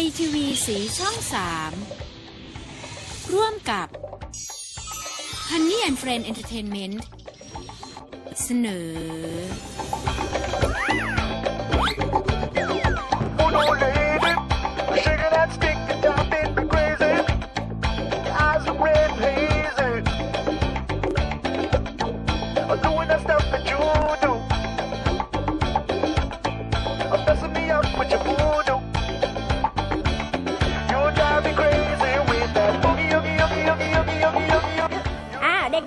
ยทีวีสีช่อง3ร่วมกับ Honey and Friend Entertainment เสนอ Oh no, lady, shaking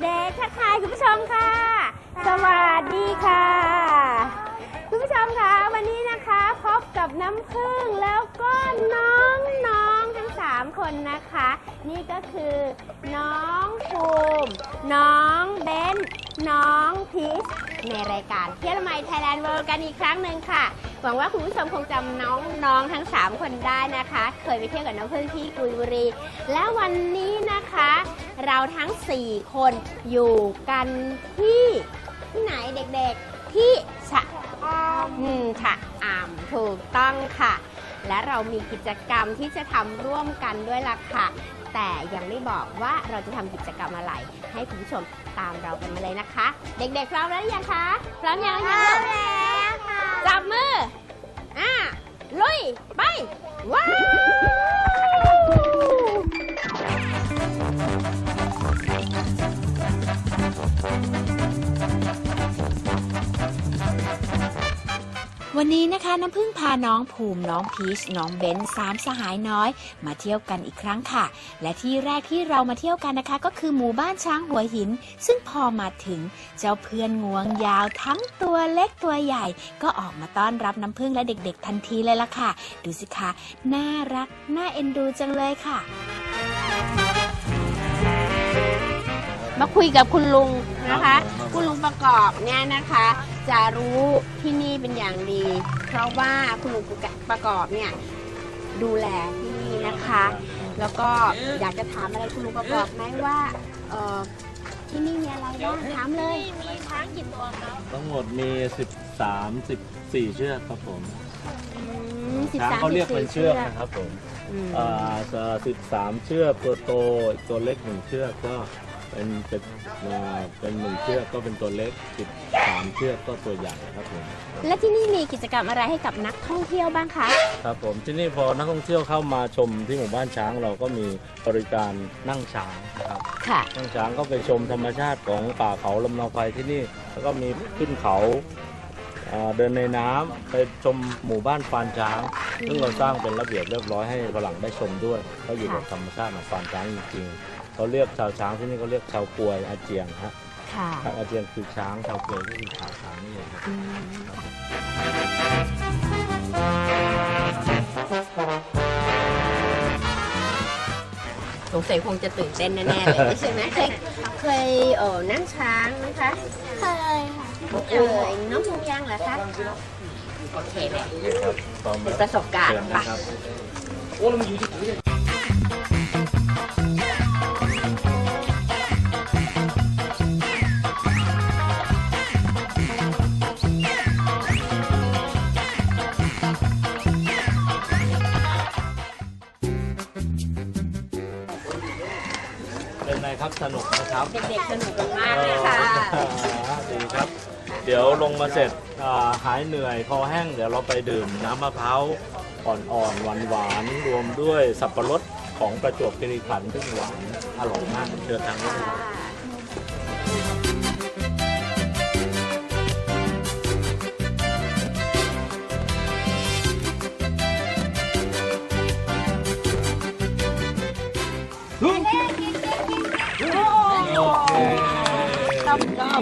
เด็กทักทายคุณผู้ชมค่ะ สวัสดีค่ะ คุณผู้ชมคะวันนี้นะคะพบกับน้ำพึ่งแล้วก็น้องน้องทั้ง3คนนะคะ นี่ก็คือน้องภูมิน้องเบนน้องพีชในรายการเที่ยวละไมไทยแลนด์เวิลด์กันอีกครั้งหนึ่งค่ะ หวังว่าคุณผู้ชมคงจำน้องน้องทั้ง 3 คนได้นะคะ เคยไปเที่ยวกับน้องพึ่งที่กุยบุรี และวันนี้นะคะ เราทั้ง 4 คนอยู่กันที่ที่ไหนเด็กๆ ที่ฉะอืมฉะอามถูกต้องค่ะ และเรามีกิจกรรมที่จะทำร่วมกันด้วยล่ะค่ะ แต่ยังไม่บอกว่าเราจะทำกิจกรรมอะไร ให้คุณผู้ชมตามเรากันมาเลยนะคะ เด็กๆพร้อมแล้วหรือยังคะ พร้อมยังคะแล้วค่ะ จับมือ อ่าลุย ไป ว้าว วันนี้นะคะน้ำพึ่งพาน้องภูมิน้องพีชน้องเบนสามสหายน้อย มาเที่ยวกันอีกครั้งค่ะ และที่แรกที่เรามาเที่ยวกันนะคะ ก็คือหมู่บ้านช้างหัวหิน ซึ่งพอมาถึงเจ้าเพื่อนงวงยาวทั้งตัวเล็กตัวใหญ่ ก็ออกมาต้อนรับน้ำพึ่งและเด็กๆ ทันทีเลยล่ะค่ะ ดูสิคะน่ารักน่าเอ็นดูจังเลยค่ะ มาคุยกับคุณลุงนะคะ คุณลุงประกอบเนี่ยนะคะ จะรู้ที่นี่เป็นอย่างดี เพราะว่าคุณลุงประกอบเนี่ยดูแลที่นี่นะคะ แล้วก็อยากจะถามอะไรคุณลุงประกอบไหมว่าเออที่นี่มีอะไรบ้างถามเลยมีช้างกี่ตัวครับทั้งหมดมี 13 14 เชือกครับผมสิบช้างสามเขาเรียกเป็นเชือกนะครับผมอืมอ่าสิบสามเชือกตัวโตอีกตัวเล็กหนึ่งเชือกก็ เป็นเป็นอ่าเป็นหนึ่งเชือกก็เป็นตัวเล็ก13เชือกก็ตัวใหญ่ครับผม และที่นี่มีกิจกรรมอะไรให้กับนักท่องเที่ยวบ้างคะ ครับผมที่นี่พอนักท่องเที่ยวเข้ามาชมที่หมู่บ้านช้างเราก็มีบริการนั่งช้างนะครับ ค่ะ นั่งช้างก็ไปชมธรรมชาติของป่าเขาลำเนาไฟที่นี่ แล้วก็มีขึ้นเขาอ่าเดินในน้ำไปชมหมู่บ้านฟานช้าง ซึ่งเราสร้างเป็นระเบียบเรียบร้อยให้ฝรั่งได้ชมด้วยเขาอยู่กับธรรมชาติของฟานช้างจริงๆ เขาเรียกชาวช้างที่นี่เขาเรียกชาวกวยอาเจียงฮะค่ะชาวอาเจียงคือช้างชาวกวยก็คือชาวช้างนี่เองครับสงสัยคงจะตื่นเต้นแน่ๆเลยใช่ไหมเคยเคยเออนั่งช้างไหมคะเคยค่ะเออน้องภูมิยังเหรอคะโอเคเลยครับพร้อมเป็นแล้วประสบการณ์เชิญไปนะครับเป็นไงครับ สนุกนะครับเด็กๆสนุกกันมากเลยค่ะดีครับ เดี๋ยวลงมาเสร็จอ่าหายเหนื่อยคอแห้งเดี๋ยวเราไปดื่มน้ำมะพร้าวอ่อนๆหวานๆรวมด้วยสับปะรดของประจวบคีรีขันธ์ซึ่งหวานอร่อยมากเชิญทางนี้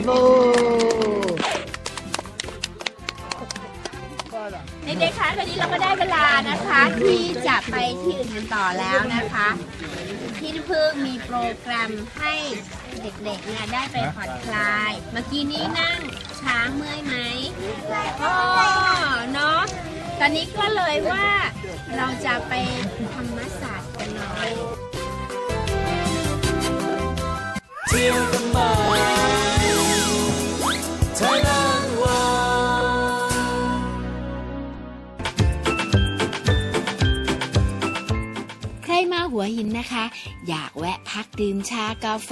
ต้องกอบูเด็กๆคะตอนนี้เราก็ได้เวลานะคะ ที่จะไปที่อื่นกันต่อแล้วนะคะพี่เพิ่งมีโปรแกรมให้เด็กๆเนี่ยได้ไปผ่อนคลาย เมื่อกี้นี้นั่งช้างเมื่อยไหมอ๋อเนาะตอนนี้ก็เลยว่าเราจะไปทำมัสสาจกันหน่อยเที่ยวกันมา หัวหินนะคะ อยากแวะพักดื่มชากาแฟ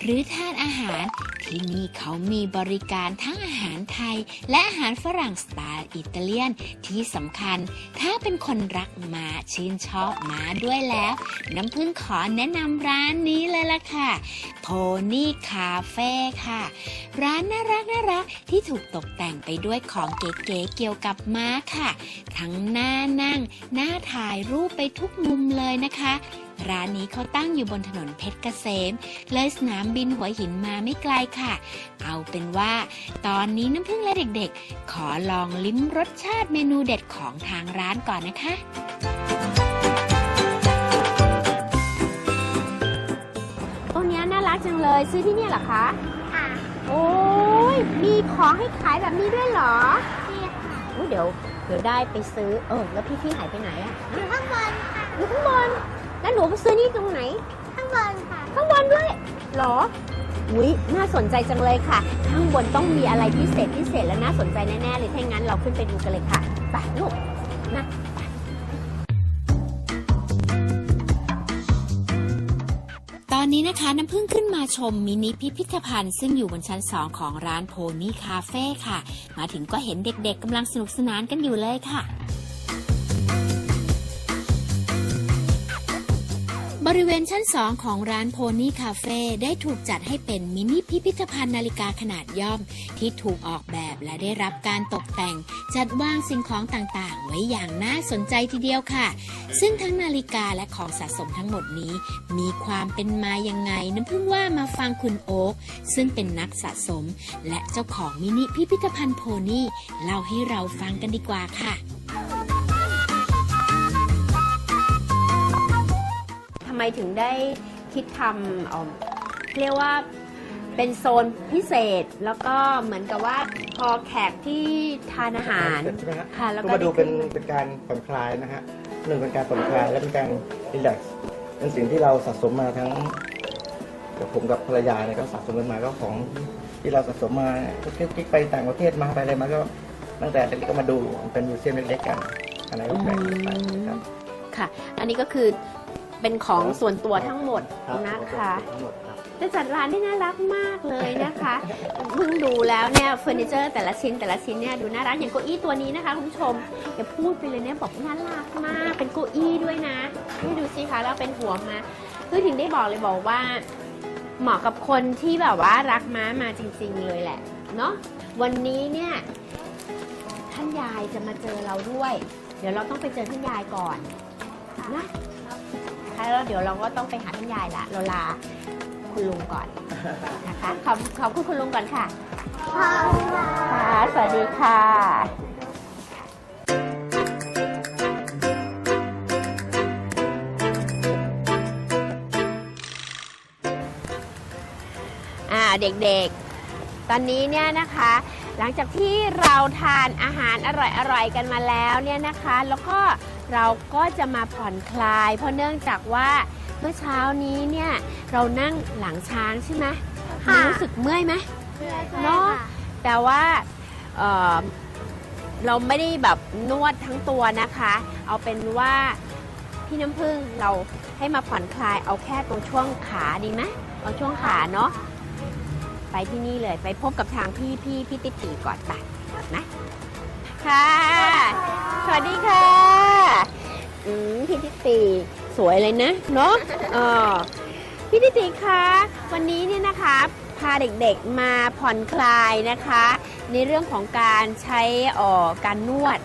หรือทานอาหาร ที่นี่เขามีบริการทั้งอาหารไทย และอาหารฝรั่งสไตล์อิตาเลียนที่สำคัญ ถ้าเป็นคนรักมา ชื่นชอบมาด้วยแล้ว น้ำพึ่งขอแนะนำร้านนี้เลยล่ะค่ะโพนี่คาเฟ่ค่ะ ร้านน่ารักน่ารักที่ถูกตกแต่งไปด้วยของเก๋ๆเกี่ยวกับม้าค่ะ ทั้งหน้านั่ง หน้าถ่ายรูปไปทุกมุมเลยนะคะ ร้านนี้เขาตั้งอยู่บนถนนเพชรเกษม เลยสนามบินหัวหินมาไม่ไกลค่ะ เอาเป็นว่า ตอนนี้น้ำพึ่งและเด็กๆ ขอลองลิ้มรสชาติเมนูเด็ดของทางร้านก่อนนะคะต้นเนี้ยน่ารักจังเลยซื้อที่เนี่ยเหรอคะค่ะโอ้ยมีของให้ขายแบบนี้ด้วยเหรอนี่ค่ะอุ๊ยเดี๋ยวเดี๋ยวได้ไปซื้อเออแล้วพี่พี่หายไปไหนอะอยู่ข้างบนค่ะอยู่ข้างบน แล้วหนูไปซื้อนี่ตรงไหน ข้างบนค่ะ ข้างบนด้วยเหรออุ้ยน่าสนใจจังเลยค่ะ ข้างบนต้องมีอะไรพิเศษพิเศษและน่าสนใจแน่ๆเลยถ้างั้นเราขึ้นไปดูกันเลยค่ะไปลูกนะตอนนี้นะคะน้ำพึ่งขึ้นมาชมมินิพิพิธภัณฑ์ ซึ่งอยู่บนชั้น 2 ของร้านโพนี่คาเฟ่ค่ะ มาถึงก็เห็นเด็กๆกำลังสนุกสนานกันอยู่เลยค่ะ บริเวณชั้น2ของร้านโพนี่คาเฟ่ได้ถูกจัดให้เป็นมินิพิพิธภัณฑ์นาฬิกาขนาดย่อม ที่ถูกออกแบบและได้รับการตกแต่ง จัดวางสิ่งของต่างๆ ไว้อย่างน่าสนใจทีเดียวค่ะ ซึ่งทั้งนาฬิกาและของสะสมทั้งหมดนี้ มีความเป็นมายังไงน้ำพึ่งว่ามาฟังคุณโอ๊คซึ่งเป็นนักสะสม และเจ้าของมินิพิพิธภัณฑ์โพนี่เล่าให้เราฟังกันดีกว่าค่ะำไมถึงได้คิดทำเอ่อเรียกว่าเป็นโซนพิเศษแล้วก็เหมือนกับว่าพอแขกที่ทานอาหารใช่ไหมฮะค่ะแล้วก็ก็มาดูเป็นได้ขึ้นเป็นการผ่อนคลายนะฮะหนึ่งเป็นการผ่อนคลายและเป็นการรีแลกซ์เป็นสิ่งที่เราสะสมมาทั้งกับผมกับภรรยาเนี่ยก็สะสมกันมาก็ของที่เราสะสมมาทุกที่ไปต่างประเทศมาไปอะไรมาก็ตั้งแต่เล็กๆก็มาดูเป็นมิวเซียมเล็กๆกันอะไรก็แบ่งกันไปครับ ค่ะ อันนี้ก็คือ เป็นของส่วนตัวทั้งหมดรับนะคะทั้งหมดครับ จะจัดร้านได้น่ารักมากเลยนะคะเพิ่งดูแล้วเนี่ยเฟอร์นิเจอร์แต่ละชิ้นแต่ละชิ้นเนี่ยดูน่ารักอย่างเก้าอี้ตัวนี้นะคะคุณผู้ชมอย่าพูดไปเลยเนี่ยบอกน่ารักมากเป็นเก้าอี้ด้วยนะให้ดูสิคะแล้วเป็นหัวมาคือถึงได้บอกเลยบอกว่า เหมาะกับคนที่แบบว่ารักม้ามาจริง ๆ เลยแหละเนาะวันนี้เนี่ยท่านยายจะมาเจอเราด้วย เดี๋ยวเราต้องไปเจอท่านยายก่อนนะ แล้วเดี๋ยวเราก็ต้องไปหาท่านยายละเราลาคุณลุงก่อนนะคะขอบขอบคุณคุณลุงก่อนค่ะค่ะสวัสดีค่ะอ่าเด็กๆ ตอนนี้เนี่ยนะคะ หลังจากที่เราทานอาหารอร่อยๆ กันมาแล้วเนี่ยนะคะ แล้วก็ เราก็จะมาผ่อนคลาย เพราะเนื่องจากว่าเมื่อเช้านี้เนี่ยเรานั่งหลังช้างใช่ไหมค่ะ รู้สึกเมื่อยไหม เนาะแต่ว่าเอ่อเราไม่ได้แบบนวดทั้งตัวนะคะ เอาเป็นว่าพี่น้ำพึ่งเราให้มาผ่อนคลายเอาแค่ตรงช่วงขาดีไหมเอาช่วงขาเนาะไปที่นี่เลยไปพบกับทางพี่พี่พี่ติตีก่อนไปนะค่ะ สวัสดีค่ะ อืมพี่ติตีสวยเลยนะเนาะเออพี่ติตีคะวันนี้เนี่ยนะคะพาเด็กๆมาผ่อนคลายนะคะ ในเรื่องของการใช้เอ่อการนวด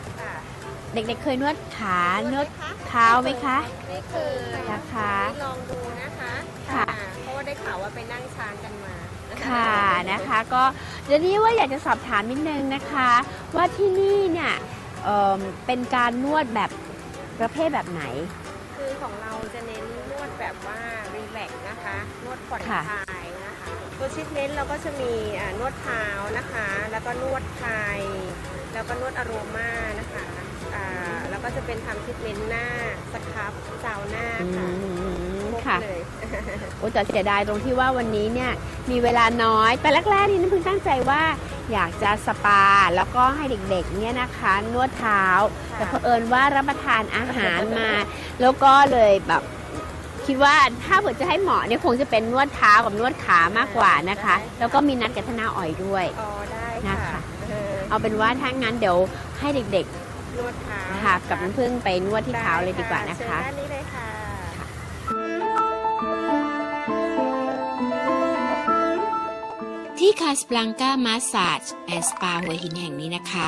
เด็กๆเคยนวดขานวดเท้าไหมคะไม่เคยนะคะลองดูนะคะค่ะเพราะว่าได้ข่าวว่าไปนั่งช้างกันมานะค่ะนะคะ ก็เดี๋ยวนี้ว่าอยากจะสอบถามนิดนึงนะคะ ว่าที่นี่เนี่ยเอิ่มเป็นการนวดแบบ ประเภทแบบไหน คือของเราจะเน้นนวดแบบว่ารีแลกซ์นะคะ นวดผ่อนคค่ะลายนะคะตัวชิดเน้นเราก็จะมีอ่านวดเท้านะคะ แล้วก็นวดไทยแล้วก็นวดอโรมานะคะอ่าแล้วก็จะเป็นทำทรีทเมนต์หน้าสครับซาวน่าอืค่ะม ครบค่ะ เลยโอ้แต่เสียดายตรงที่ว่าวันนี้เนี่ยมีเวลาน้อย แต่แรกๆนี่น้ำพึ่งตั้งใจว่าอยากจะสปาแล้วก็ให้เด็กๆเนี่ยนะคะ นวดเท้า แต่เผอิญว่ารับประทานอาหารมา แล้วก็เลยแบบคิดว่าถ้าเผื่อจะให้เหมาะเนี่ยคงจะเป็นนวดเท้ากับนวดขามากกว่านะคะ แล้วก็มีนัดกับทนาอ่อยด้วย อ๋อได้นะค่ะคะเออเอาเป็นว่าถ้างั้นเดี๋ยวให้เด็กนวดเท้าๆค่ะกับน้ำพึ่งไปนวดที่เท้าเลยดีกว่านะคะเชิญด้านนี้เลย ที่คาส b ลังกามาส a จแอนสปาหัวหินแห่งนี้นะคะ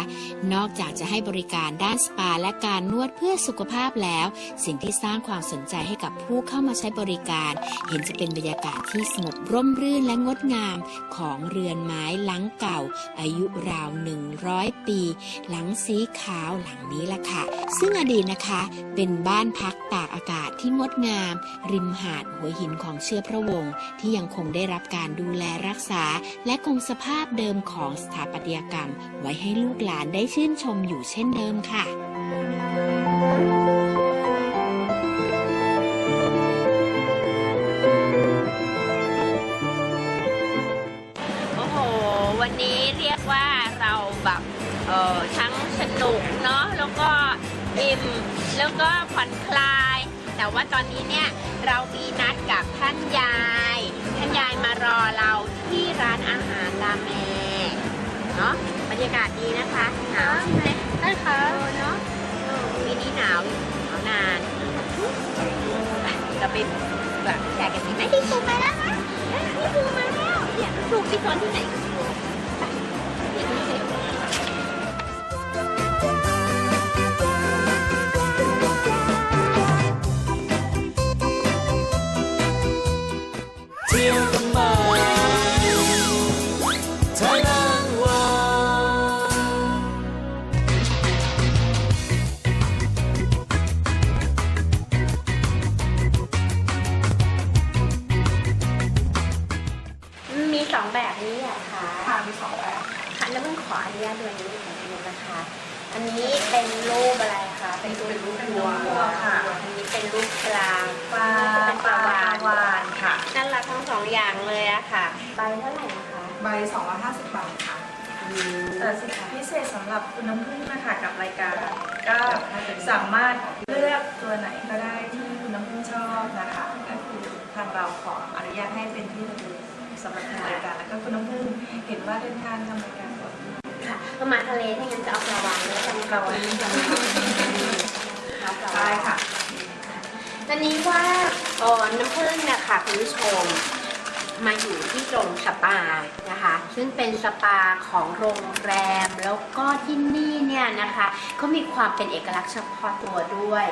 นอกจากจะให้บริการด้านสปาและการนวดเพื่อสุขภาพแล้ว สิ่งที่สร้างความสนใจให้กับผู้เข้ามาใช้บริการ เห็นจะเป็นบรรยากาศที่สงบร่มรื่นและงดงามของเรือนไม้หลังเก่า อายุราว 100 ปี หลังสีขาวหลังนี้ล่ะค่ะ ซึ่งอดีตนะคะเป็นบ้านพักตากอากาศที่งดงาม ริมหาดหัวหินของเชื้อพระวงศ์ที่ยังคงได้รับการดูแลรักษาและคงสภาพเดิมของสถาปัตยกรรม ไว้ให้ลูกหลานได้ชื่นชมอยู่เช่นเดิมค่ะโอ้โห วันนี้เรียกว่าเราแบบเออทั้งสนุกเนาะแล้วก็อิ่มแล้วก็ผ่อนคลาย แต่ว่าตอนนี้เนี่ยเรามีนัดกับท่านยาย ท่านยายมารอเรา ที่ร้านอาหารรามเมเนาะบรรยากาศดีนะคะหนาวใช่ไหมใช่ค่ะเนาะเออปีนี้หนาวหนาวนานไปเราไปแบบแจกกันดีไหมพี่ปูไปแล้วนะพี่ปูมาแล้วเนี่ยปูพี่ตอนที่ไหน แบบนี้เหรอะคะค่ะมีสองแบบค่ะแล้วมันขออนุญาตดูอันนี้หน่อยนึงนะคะ อันนี้เป็นรูปอะไรคะเป็นรูปรูปวัวค่ะ อันนี้เป็นรูปปลาปลาเป็นปลาวานค่ะน่ารักทั้งสองอย่างเลยอะค่ะใบเท่าไหร่นะคะใบ250บาทค่ะแต่สิทธิพิเศษสำหรับคุณน้ำพึ่งนะคะกับรายการก็สามารถเลือกตัวไหนก็ได้ที่คุณน้ำพึ่งชอบนะคะก็คือทางเราขออนุญาตให้เป็นที่ระลึก สำหรับทางรายการแล้วก็คุณน้ำพึ่งเห็นว่าเดินทางทำรายการก่อนค่ะก็มาทะเลถ้างั้นจะเอาปลาวานแล้วกันปลาวานเอาปลาวาได้นค่ะ ตอนนี้ว่าเออน้ำผึ้งเนะคะคุณผู้ชมมาอยู่ที่ตรงสปานะคะ ซึ่งเป็นสปาของโรงแรมแล้วก็ที่นี่เนี่ยนะคะเขามีความเป็นเอกลักษณ์เฉพาะตัวด้วย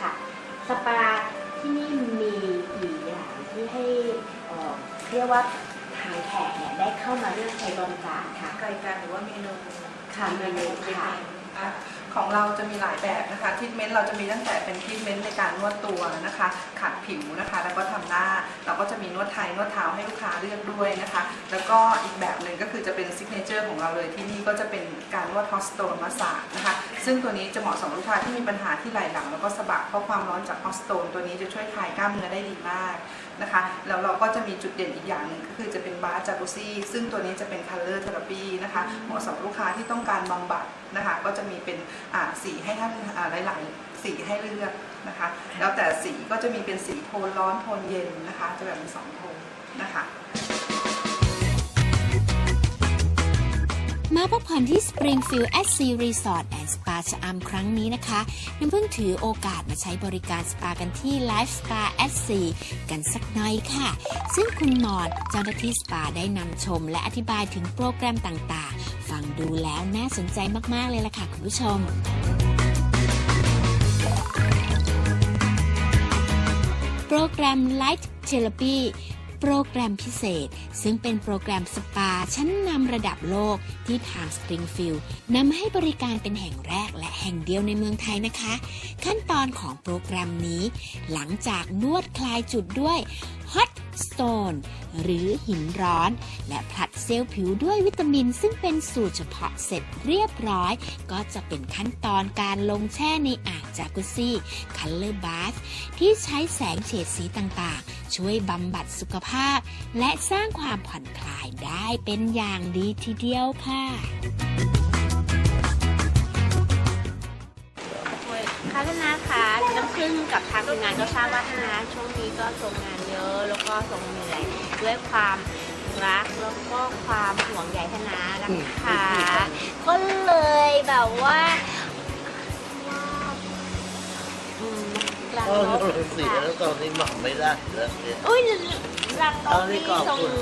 ค่ะ สปาที่นี่มีกี่อย่างที่ให้เอ่อ เรียกว่าทางแขกเนี่ยได้เข้ามาเลือกใช้บริการค่ะรายการหรือว่าเมนูค่ะเมนูค่ะ อะของเราจะมีหลายแบบนะคะทรีทเมนต์เราจะมีตั้งแต่เป็นทรีทเมนต์ในการนวดตัวนะคะขัดผิวนะคะ แล้วก็ทำหน้า เราก็จะมีนวดไทยนวดเท้าให้ลูกค้าเลือกด้วยนะคะ แล้วก็อีกแบบหนึ่งก็คือจะเป็นซิกเนเจอร์ของเราเลยที่นี่ก็จะเป็นการนวดฮอสโตนมาสานะคะ ซึ่งตัวนี้จะเหมาะสำหรับลูกค้าที่มีปัญหาที่ไหล่หลังแล้วก็สะบักเพราะความร้อนจากฮอสโตนตัวนี้จะช่วยคลายกล้ามเนื้อได้ดีมาก นะคะแล้วเราก็จะมีจุดเด่นอีกอย่างหนึ่งก็คือจะเป็นบาร์จากุซี่ซึ่งตัวนี้จะเป็นคัลเลอร์เทอราปีนะคะเหมาะสำหรับลูกค้าที่ต้องการบำบัดนะคะก็จะมีเป็นสีให้ท่านหลายๆสีให้เลือกนะคะแล้วแต่สีก็จะมีเป็นสีโทนร้อนโทนเย็นนะคะจะแบ่งเป็นสองโทนนะคะ มาพักผ่อนที่ Springfield at Sea Resort and Spa ชะอำครั้งนี้นะคะน้ำเพิ่งถือโอกาสมาใช้บริการสปากันที่ Life Spa at Sea กันสักหน่อยค่ะ ซึ่งคุณหมอนเจ้าหน้าที่สปาได้นำชม และอธิบายถึงโปรแกรมต่างๆ ฟังดูแล้วน่าสนใจมากๆเลยล่ะค่ะคุณผู้ชมโปรแกรม Light Therapy โปรแกรมพิเศษ ซึ่งเป็นโปรแกรมสปาชั้นนำระดับโลกที่ทาง Springfield นำให้บริการเป็นแห่งแรกและแห่งเดียวในเมืองไทยนะคะ ขั้นตอนของโปรแกรมนี้ หลังจากนวดคลายจุดด้วย Hot Stone หรือหินร้อน และผลัดเซลล์ผิวด้วยวิตามิน ซึ่งเป็นสูตรเฉพาะเสร็จเรียบร้อย ก็จะเป็นขั้นตอนการลงแช่ในอ่างจากุซี่ Color Bath ที่ใช้แสงเฉดสีต่างๆ ช่วยบำบัดสุขภาพ และสร้างความผ่อนคลายได้เป็นอย่างดีทีเดียวค่ะค่ะท่านนาคะนะคะน้ำพึ่งกับทางทีมงานก็ทราบว่าทางช่วงนี้ก็ทรงงานเยอะแล้วก็ทรงเหนื่อยด้วยความรักแล้วก็ความห่วงใยธนานะคะก็เลยแบบว่า รักก็นกเสียแล้วตอนนี้หมักไม่ได้แล้วเนี่ย อุ้ยรักนเอากนี่นี่ขอบทรงคุณ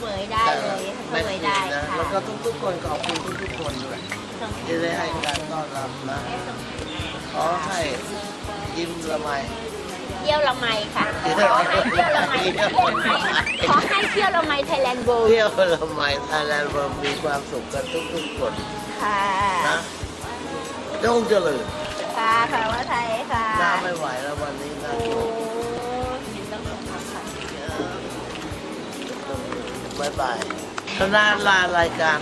เหมยได้เลยเสแม่มยทีได้นะค่ะแล้วก็ทุกๆคนขอบคุณทุกๆคนด้วยทรงที่ได้ให้การต้อนรับนะขอให้ยิ้มละไมเที่ยวละไมค่ะเที่ขยวอให้เที่ยวละไมเที่ยวละไมขอให้เที่ยวละไมไทยแลนด์โบเที่ยวละไมไทยแลนด์เรามีความสุขกันทุกๆคน ค่ะนะจงเจริญ ค่ะค่ะว่าไทยค่ะน้าไม่ไหวแล้ววันนี้นะโอ้ยินต้องขอบคุณค่ะบายบายคณะลารายการ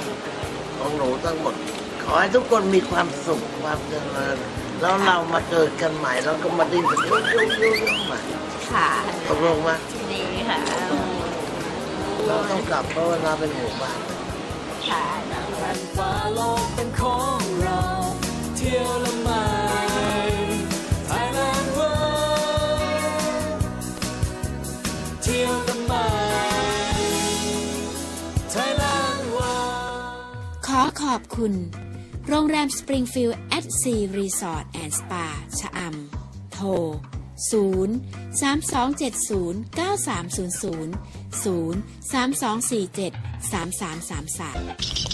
ของหนูทั้งหมด ขอให้ทุกคนมีความสุขความเจริญแล้วเรามาเกิดกันใหม่แล้วก็มาดิ้นกันยุ่งยุ่งยุ่งยุ่งใหม่ค่ะตกลงไหมดีค่ะเราต้องกลับเพราะว่าเราเป็นหมู่บ้านค่ะ คุณ โรงแรมสปริงฟิลด์แอดซีรีสอร์ทแอนด์สปาชะอำโทร 0 3 2 7 0 9 3 0 0 0 3 2 4 7 3 3 3 3